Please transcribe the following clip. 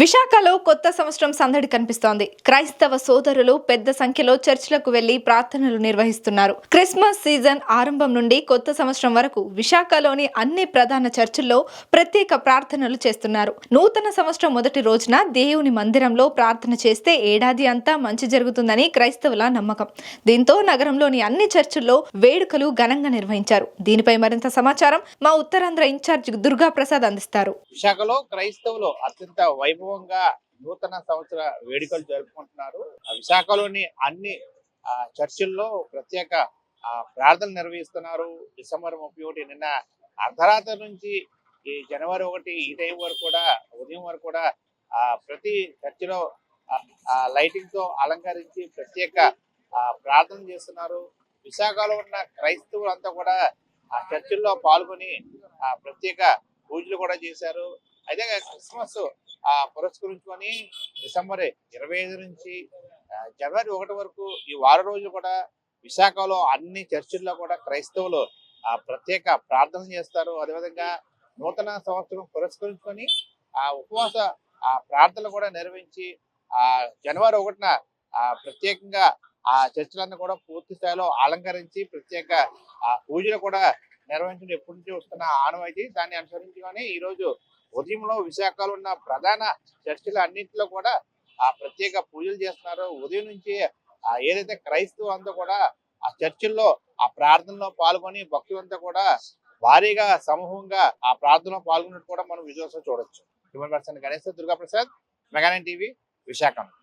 విశాఖలో కొత్త సంవత్సరం సందడి కనిపిస్తోంది. క్రైస్తవ సోదరులు పెద్ద సంఖ్యలో చర్చిలకు వెళ్ళి ప్రార్థనలు నిర్వహిస్తున్నారు. క్రిస్మస్ సీజన్ ఆరంభం నుండి కొత్త సంవత్సరం వరకు విశాఖలోని అన్ని ప్రధాన చర్చిల్లో ప్రత్యేక ప్రార్థనలు చేస్తున్నారు. నూతన సంవత్సరం మొదటి రోజున దేవుని మందిరంలో ప్రార్థన చేస్తే ఏడాది అంతా మంచి జరుగుతుందని క్రైస్తవుల నమ్మకం. దీంతో నగరంలోని అన్ని చర్చిల్లో వేడుకలు ఘనంగా నిర్వహించారు. దీనిపై మరింత సమాచారం మా ఉత్తరాంధ్ర ఇన్ఛార్జ్ దుర్గా ప్రసాద్ అందిస్తారు. విశాఖలో క్రైస్తవులు అత్యంత వైభవంగా నూతన సంవత్సర వేడుకలు జరుపుకుంటున్నారు. ఆ విశాఖలోని అన్ని ఆ, చర్చిల్లో ప్రత్యేక ఆ, ప్రార్థనలు నిర్వహిస్తున్నారు. డిసెంబర్ ముప్పై ఒకటి నిన్న అర్ధరాత్రి నుంచి ఈ జనవరి ఒకటి ఈ టైం వరకు కూడా ఉదయం వరకు కూడా ఆ, ప్రతి చర్చిలో లైటింగ్తో అలంకరించి ప్రత్యేక ఆ, ప్రార్థన చేస్తున్నారు. విశాఖలో ఉన్న క్రైస్తవులంతా కూడా ఆ చర్చిల్లో పాల్గొని ఆ ప్రత్యేక పూజలు కూడా చేశారు. అయితే క్రిస్మస్. ఆ పురస్కరించుకొని డిసెంబర్ ఇరవై ఐదు నుంచి జనవరి ఒకటి వరకు ఈ వారం రోజులు కూడా విశాఖలో అన్ని చర్చిల్లో కూడా క్రైస్తవులు ఆ ప్రత్యేక ప్రార్థన చేస్తారు. అదేవిధంగా నూతన సంవత్సరం పురస్కరించుకొని ఆ ఉపవాస ఆ ప్రార్థనలు కూడా నిర్వహించి ఆ జనవరి ఒకటిన ఆ ప్రత్యేకంగా ఆ చర్చిలన్నీ కూడా పూర్తి స్థాయిలో అలంకరించి ప్రత్యేక ఆ పూజలు కూడా నిర్వహించడం ఎప్పటి నుంచి వస్తున్న ఆనవాయితీ. దాన్ని అనుసరించుకొని ఈ రోజు ఉదయంలో విశాఖలో ఉన్న ప్రధాన చర్చిల అన్నింటిలో కూడా ఆ ప్రత్యేక పూజలు చేస్తున్నారు. ఉదయం నుంచి ఆ ఏదైతే క్రైస్తవ అంతా కూడా ఆ చర్చిల్లో ఆ ప్రార్థనలో పాల్గొని భక్తులంతా కూడా భారీగా సమూహంగా ఆ ప్రార్థనలో పాల్గొన్నట్టు కూడా మనం విజయోత్సవం చూడొచ్చు. Human person Ganesh Durga Prasad Mega Nine TV Visakha.